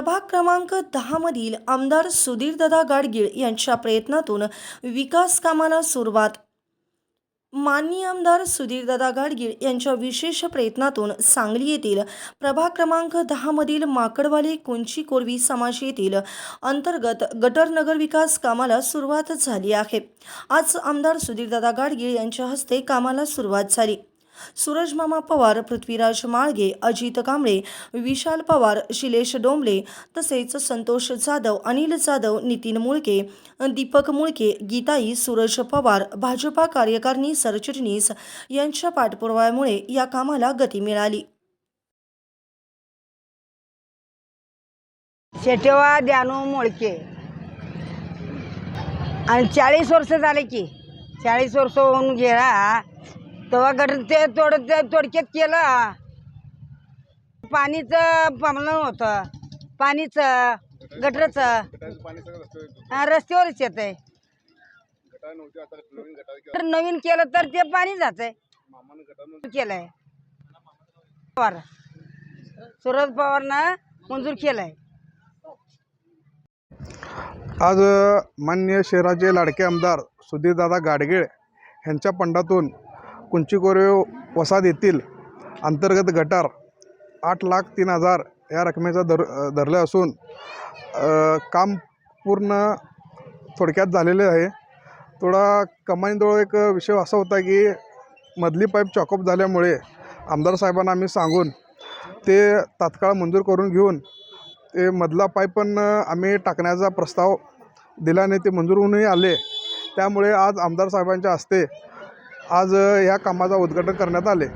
प्रभाग क्रमांक दहामधील आमदार सुधीरदादा गाडगीळ यांच्या प्रयत्नातून विकास कामाला सुरुवात. माननीय आमदार सुधीरदादा गाडगीळ यांच्या विशेष प्रयत्नातून सांगली येथील प्रभाग क्रमांक दहामधील माकडवाले कुंची कोरवी समाज येथील अंतर्गत गटर नगर विकास कामाला सुरुवात झाली आहे. आज आमदार सुधीरदादा गाडगीळ यांच्या हस्ते कामाला सुरुवात झाली. सूरज मामा पवार पृथ्वीराज माळगे अजित कांबळे विशाल पवार शिलेश डोंबले तसेच संतोष जाधव अनिल जाधव नितीन मुळके दीपक मुळके गीताई सूरज पवार भाजपा कार्यकारिणी सरचिटणीस यांच्या पाठपुराव्यामुळे या कामाला गती मिळाली. शेटेवा द्यानू मोळके. आणि चाळीस वर्ष झाले की चाळीस वर्ष होऊन गेला तेव्हा गटर ते तोड ते तोडक्यात केलं. पाणीचं प्रॉब्लेम होतं. पाणीचं गटरचं. हा, रस्त्यावरच येत आहे तर नवीन केलं तर ते पाणी जात आहे केलंय. पवार. सुरज पवारनं मंजूर केलंय. आज अ, मान्य शहराचे लाडके आमदार सुधीरदादा गाडगीळ यांच्या पंडातून कुंचीकोरे वसाद येथील अंतर्गत गटार आठ लाख तीन हजार या रकमेचा धर धरलं असून काम पूर्ण थोडक्यात झालेले आहे. थोडा कमाईजवळ एक विषय असा होता की मधली पाईप चॉकअप झाल्यामुळे आमदार साहेबांना आम्ही सांगून ते तात्काळ मंजूर करून घेऊन ते मधला पाईप पण आम्ही टाकण्याचा प्रस्ताव दिल्याने ते मंजूर होऊनही आले. त्यामुळे आज आमदार साहेबांच्या हस्ते आज ह्या कामाचा उद्घाटन करण्यात आले.